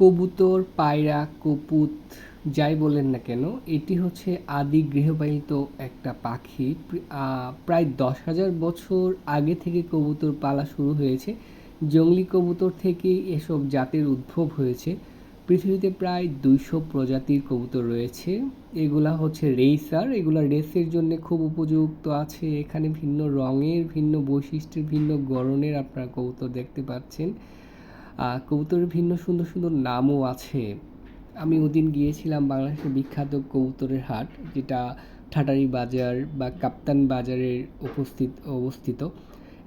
কবুতর, পায়রা কপুত যাই বলেন না কেন, এটি হচ্ছে আদি গৃহপালিত একটা পাখি। প্রায় দশ হাজার বছর আগে থেকে কবুতর পালা শুরু হয়েছে। জংলি কবুতর থেকেই এসব জাতের উদ্ভব হয়েছে। পৃথিবীতে প্রায় দুইশো প্রজাতির কবুতর রয়েছে। এগুলা হচ্ছে রেসার। এগুলা রেসের জন্য খুব উপযুক্ত আছে। এখানে ভিন্ন রঙের, ভিন্ন বৈশিষ্ট্যের, ভিন্ন গড়নের আপনারা কবুতর দেখতে পাচ্ছেন। কবুতরের ভিন্ন সুন্দর সুন্দর নামও আছে। আমি ওদিন গিয়েছিলাম বাংলাদেশের বিখ্যাত কবুতরের হাট, যেটা ঠাটারি বাজার বা কাপ্তান বাজারের উপস্থিত, অবস্থিত।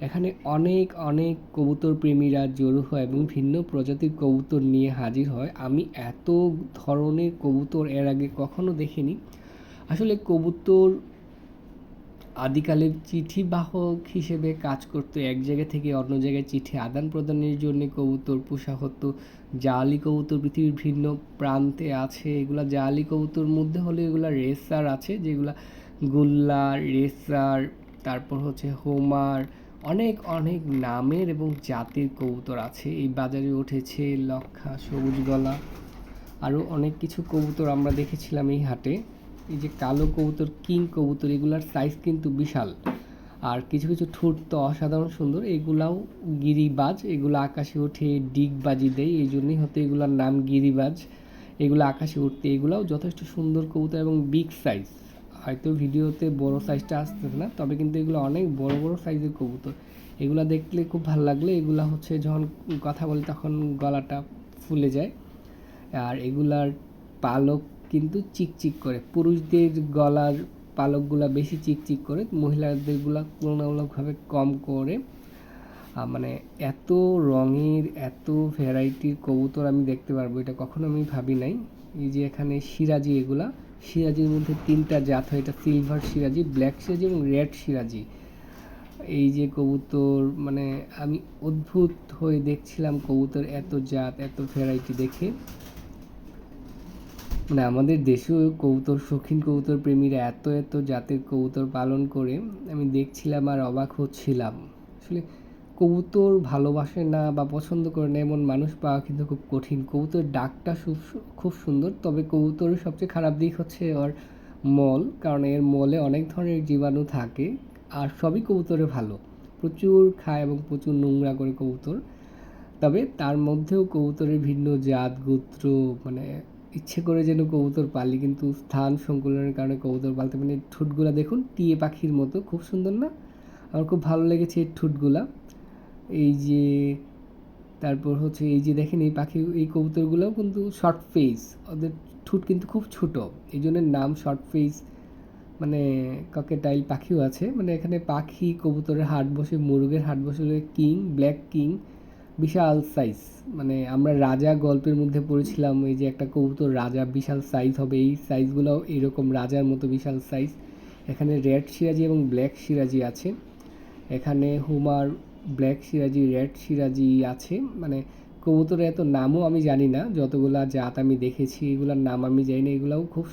এখানে অনেক অনেক কবুতর প্রেমীরা জড়ো হয় এবং ভিন্ন প্রজাতির কবুতর নিয়ে হাজির হয়। আমি এত ধরনের কবুতর এর আগে কখনো দেখিনি। আসলে কবুতর আদিকালের চিঠি বাহক হিসেবে কাজ করতো। এক জায়গা থেকে অন্য জায়গায় চিঠি আদান প্রদানের জন্য কবুতর পোষা হতো জালি কবুতর, পৃথিবীর ভিন্ন প্রান্তে আছে। এগুলা জালি কবুতর মধ্যে হলে এগুলা রেসার আছে, যেগুলা গুল্লা, রেসার, তারপর হচ্ছে হোমার, অনেক অনেক নামের এবং জাতির কবুতর আছে। এই বাজারে উঠেছে লক্ষা, সবুজ গলা আরও অনেক কিছু কবুতর আমরা দেখেছিলাম এই হাটে। এই যে কালো কবুতর, কিং কবুতর, এগুলার সাইজ কিন্তু বিশাল। আর কিছু কিছু ঠোঁট তো অসাধারণ সুন্দর, এগুলাও গিরিবাজ, এগুলো আকাশে উঠে ডিগবাজি দেয়, এই জন্যই হয়তো এগুলার নাম গিরিবাজ। এগুলো আকাশে উঠতে, এগুলাও যথেষ্ট সুন্দর কবুতর এবং বিগ সাইজ হয়তো ভিডিওতে বড় সাইজটা আসতেছে না, তবে কিন্তু এগুলো অনেক বড় বড় সাইজের কবুতর। এগুলো দেখলে খুব ভালো লাগলে, এগুলো হচ্ছে যখন কথা বলে তখন গলাটা ফুলে যায়। আর এগুলার পালক কিন্তু চিকচিক করে। পুরুষদের গলার পালকগুলা বেশি চিকচিক করে মহিলাদেরগুলা তুলনামূলকভাবে কম করে। মানে এত রঙের, এত ভ্যারাইটির কবুতর আমি দেখতে পারব, এটা কখনো আমি ভাবি নাই। এই যে এখানে সিরাজি এগুলা, সিরাজির মধ্যে তিনটা জাত হয়, এটা সিলভার সিরাজি, ব্ল্যাক সিরাজি এবং রেড সিরাজি। এই যে কবুতর মানে আমি অদ্ভুত হয়ে দেখছিলাম কবুতর এত জাত, এত ভ্যারাইটি দেখে। মানে আমাদের দেশেও কবুতর, শৌখিন কবুতর প্রেমীরা এত এত জাতের কবুতর পালন করে আমি দেখছিলাম আর অবাক হচ্ছিলাম। আসলে কবুতর ভালোবাসে না বা পছন্দ করে না এমন মানুষ পাওয়া কিন্তু খুব কঠিন। কবুতর ডাকটা খুব সুন্দর, তবে কবুতরের সবচেয়ে খারাপ দিক হচ্ছে ওর মল, কারণ এর মলে অনেক ধরনের জীবাণু থাকে আর সবই কবুতরে ভালো। প্রচুর খায় এবং প্রচুর নোংরা করে কবুতর। তবে তার মধ্যেও কবুতরের ভিন্ন জাত, গোত্র মানে ইচ্ছে করে যেন কবুতর পালি, কিন্তু স্থান সংকুলনের কারণে কবুতর পালতে মানে ঠোঁটগুলা দেখুন, টিয়ে পাখির মতো, খুব সুন্দর না? আমার খুব ভালো লেগেছে এই ঠোঁটগুলা। এই যে, তারপর হচ্ছে এই যে দেখেন, এই পাখি, এই কবুতরগুলোও কিন্তু শর্ট ফেস ওদের ঠোঁট কিন্তু খুব ছোট। এই জন্য নাম শর্ট ফেস মানে ককেটাইল পাখিও আছে। মানে এখানে পাখি, কবুতরের হাট বসে, মুরগের হাট বসে কিং ব্ল্যাক কিং বিশাল সাইজ মানে আমরা রাজা গল্পের মধ্যে পড়েছিলাম, এই যে একটা কবুতর রাজা, বিশাল সাইজ হবে, এই সাইজগুলোও এরকম রাজার মতো বিশাল সাইজ এখানে রেড সিরাজি এবং ব্ল্যাক সিরাজি আছে। এখানে হুমার ব্ল্যাক সিরাজি রেড সিরাজি আছে। মানে কবুতরের এত নামও আমি জানি না, যতগুলা জাত আমি দেখেছি, এগুলার নাম আমি জানি না, এগুলাও খুব